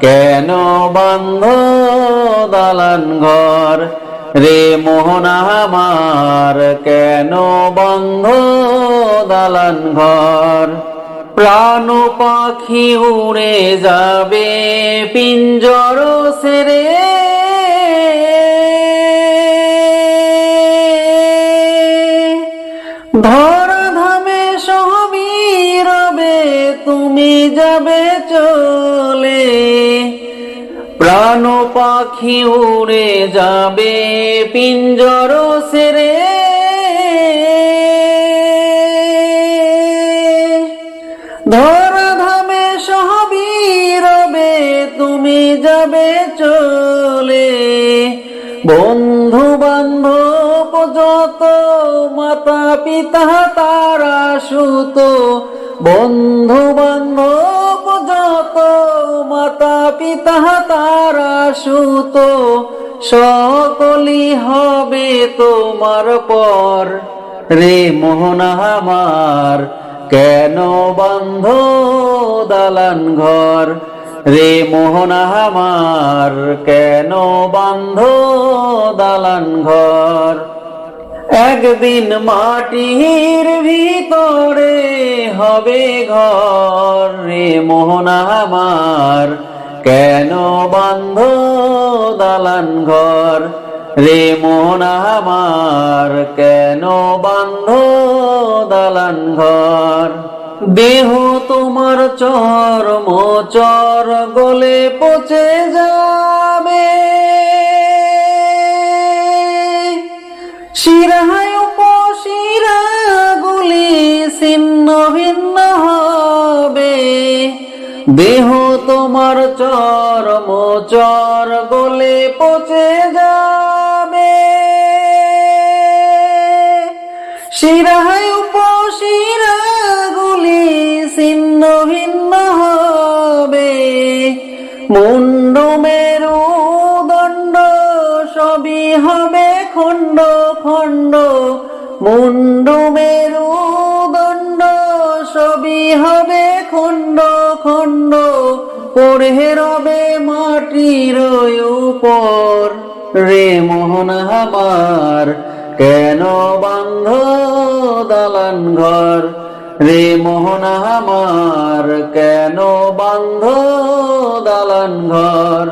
কেন বন্ধ দালান ঘর? রে মোহনা আমার, কেন বন্ধ দালান ঘর? প্রাণ পাখি উড়ে যাবে, পিঞ্জর সেরে। ধর ধামে সবই রবে, তুমি যাবে চলে প্রাণ পাখি উড়ে যাবে, পিঞ্জর সেরে। ধর ধামে রবে তুমি যাবে চলে। বন্ধু বান্ধব যত মাতা পিতা তারা সুত। বন্ধু বান্ধব যত মাতা পিতা তারা সুত সকলি হবে তোমার পর। রে মোহনা আমার, কেন বন্ধ দালান ঘর? রে মোহনা আমার, কেন বন্ধ দালান ঘর? একদিন মাটির ভিতরে হবে ঘর। রে মোহনা আমার কেন বন্ধ দালান ঘর? রে মোহনা আমার, কেন বন্ধ দালান ঘর? দেহ তোমার চর মোচর গলে পচে যাবে। শিরায় উপশিরা গুলি ছিন্ন ভিন্ন হবে। দেহ তোমার চর মোচর গলে পচে যাবে। শিরায় উপশিরা গুলি ছিন্ন ভিন্ন হবে। মুন্ড মেরু দণ্ড সবই হবে খণ্ড খণ্ড। মুন্ড মেরু দণ্ড সবই হবে খণ্ড খণ্ড। পড়ে রবে মাটির উপর। রে মোহন আমার, কেন বান্ধ দালান ঘর? রে মোহন আমার, কেন বান্ধ দালান ঘর?